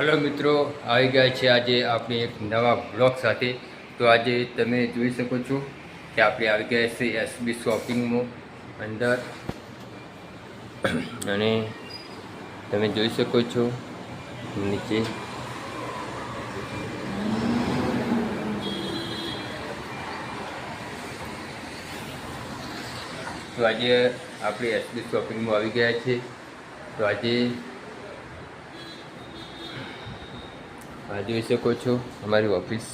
Hello મિત્રો, આવી ગયા છે આજે આપણે એક નવા બ્લોગ સાથે. તો આજે તમે જોઈ શકો છો કે આપણે આવી ગયા છે એસબી શોપિંગમાં અંદર. અને તમે જોઈ શકો છો નીચે. તો આજે આપણે એસબી શોપિંગમાં આવી ગયા છે. તો આજે આ જોઈ શકો છો, અમારી ઓફિસ.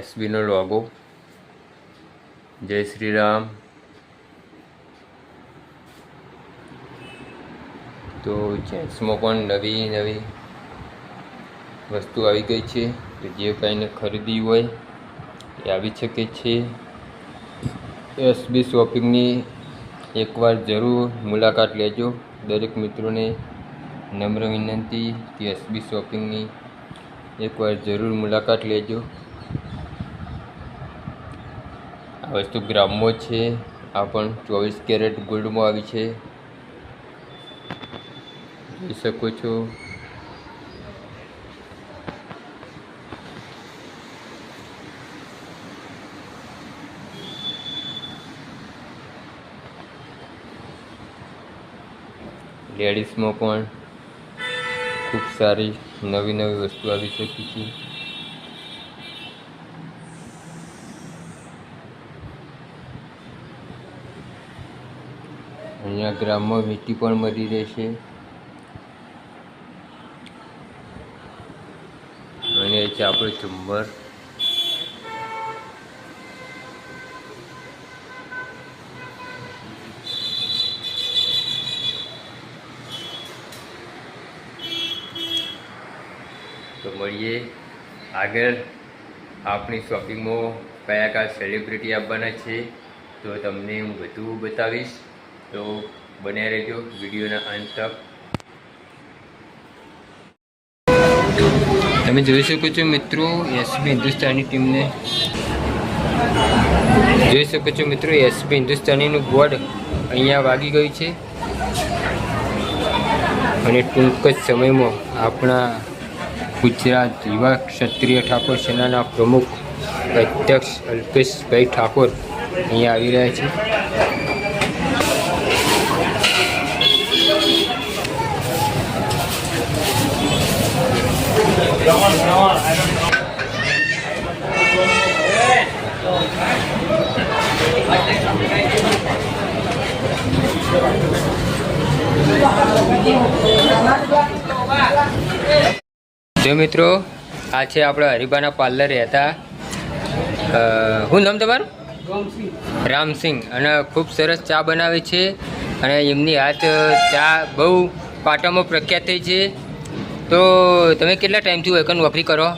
એસબીનો લોગો જય શ્રી રામ તો જેન્ટ્સમાં પણ નવી નવી વસ્તુ આવી ગઈ છે, તો જે કાંઈને ખરીદી હોય એ આવી શકે છે. એસબી શોપિંગની એકવાર જરૂર મુલાકાત લેજો. દરેક મિત્રોને નમ્ર વિનંતી કે એસબી શોપિંગની એકવાર જરૂર મુલાકાત લેજો. આ વસ્તુ ગ્રામમાં છે. આ પણ ચોવીસ કેરેટ ગોલ્ડમાં આવી છે. જોઈ શકો છો. લેડીઝમાં પણ ખૂબ સારી નવી નવી વસ્તુ આવી શકી છે. અહીંયા ગ્રામમાં વીંટી પણ મળી રહેશે અને છે આપણું ચુંબર તો મળીએ. આગળ આપણી શોપિંગમાં કયા કયા સેલિબ્રિટી આવવાના છે, તો તમને હું બધું બતાવીશ. તો બન્યા રહેજો વિડીયોના અંત તક. તમે જોઈ શકો છો મિત્રો એસબી હિન્દુસ્તાની ટીમને. જોઈ શકો છો મિત્રો એસબી હિન્દુસ્તાનીનું બોર્ડ અહીંયા વાગી ગયું છે. અને ટૂંક જ સમયમાં આપણા ગુજરાત યુવા ક્ષત્રિય ઠાકોર સેનાના પ્રમુખ અધ્યક્ષ અલ્પેશભાઈ ઠાકોર અહીંયા આવી રહ્યા છે જો મિત્રો, આ છે આપણા હરિબાના પાર્લર રહેતા શું નામ તમારું? રામસિંહ અને ખૂબ સરસ ચા બનાવે છે. અને એમની હાથ ચા બહુ પાટામાં પ્રખ્યાત થઈ છે. તો તમે કેટલા ટાઈમથી એકન નોકરી કરો?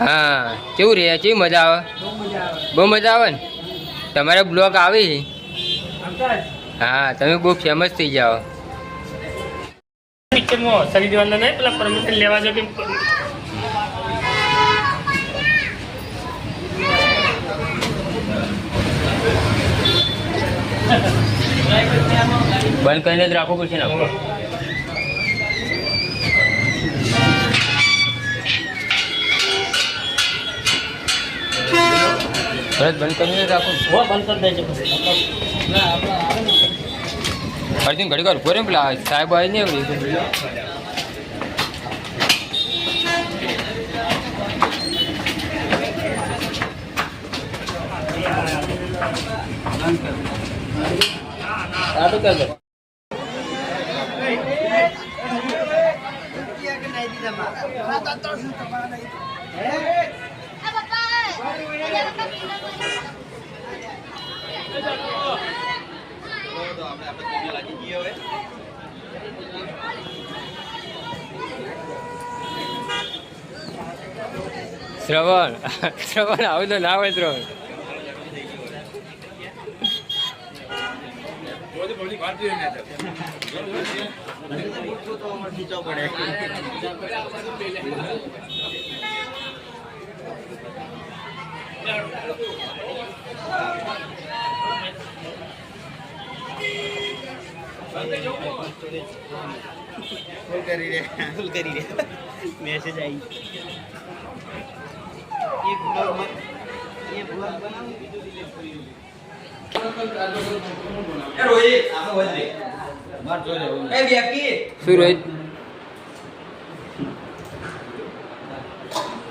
હા, કેવું રહે કેવી મજા આવે? બહુ મજા આવે ને? તમારા બ્લોગ આવે? હા, તમે બહુ ફેમસ થઈ જાઓ. પિક્ચરમાં સરી દેવાના નહીં પેલા પરમિશન લેવા જો કે બંધ કરીને જ રાખવું પડશે ને આપણે. બંધ કરીને રાખો. બંધ કરી દેજો અર્જુન ઘડી વાર ઊભો પેલા સાહેબ આવી ને એવડી. શ્રવણ. શ્રવણ આવું તો ના હોય શ્રવણ કરી ફૂલ કરી દે મેસેજ આવી. એક બ્લોગમાં એ બ્લોગ બનાવું એ રોહિત આપણે વધ રે માર જો રે એ વ્યક્તિ શું રોહિત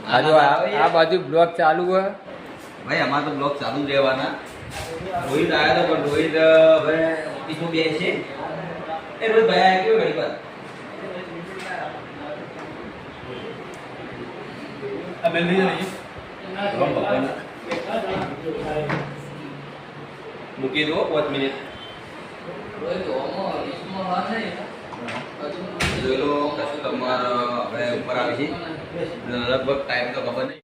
આ જો આ આ બાજુ બ્લોગ ચાલુ હોય ભાઈ અમારે તો બ્લોગ ચાલુ જ રહેવાના રોહિત આવ્યો તો પણ રોહિત હવે પીછું બે છે એ રોહિત ભાઈ આવ્યા કેવો ઘડી પર મૂકી દો પાંચ મિનિટ જોઈ લો કશું તમારે હવે ઉપર આવી છે લગભગ ટાઈમ તો ખબર નહીં